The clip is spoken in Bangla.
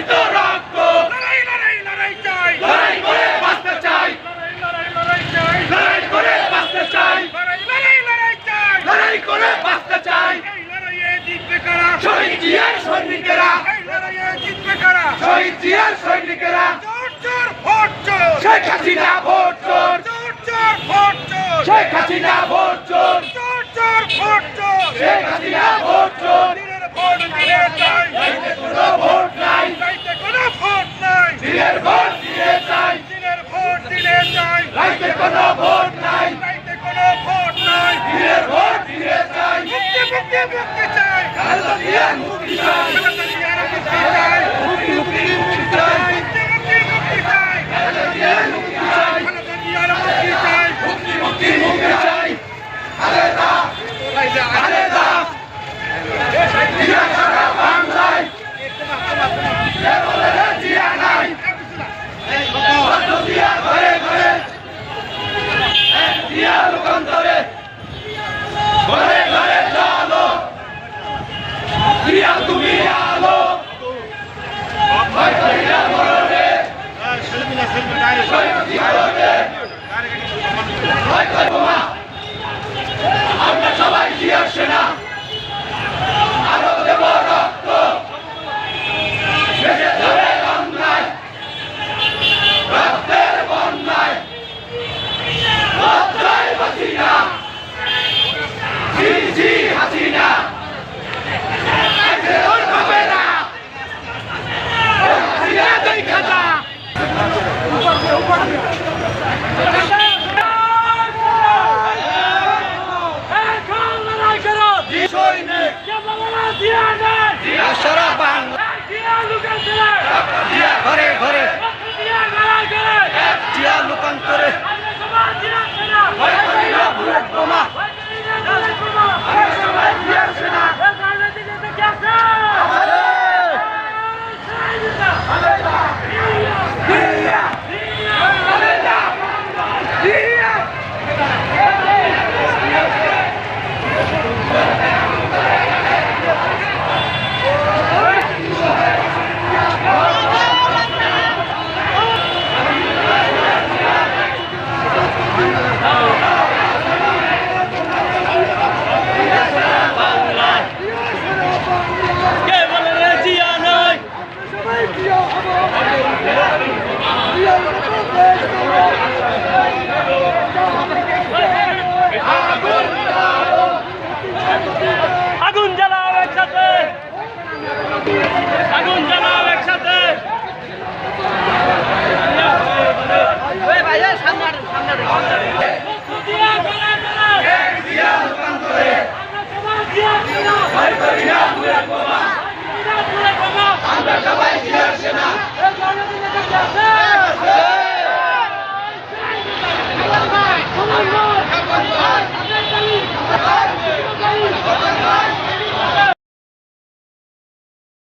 প্রবাহিত রক্ত। লড়াই লড়াই লড়াই চাই। লড়াই করে বাঁচতে চাই। লড়াই লড়াই চাই। লড়াই করে বাঁচতে চাই। লড়াই লড়াই চাই। লড়াই করে বাঁচতে চাই। এই লড়াইয়ে জিতবে কারা? শহীদ জিয়ার সৈনিকেরা। এই লড়াইয়ে জিতবে কারা? শহীদ জিয়ার সৈনিকেরা। জোর জোর ভোট জোর। শেখ হাসিনা ভোট জোর। জোর জোর ভোট জোর। শেখ হাসিনা ভোট জোর। জোর জোর ভোট জোর। শেখ হাসিনা ভোট জোর। দিনের ভোট দিনের চাই মুক্তি চাই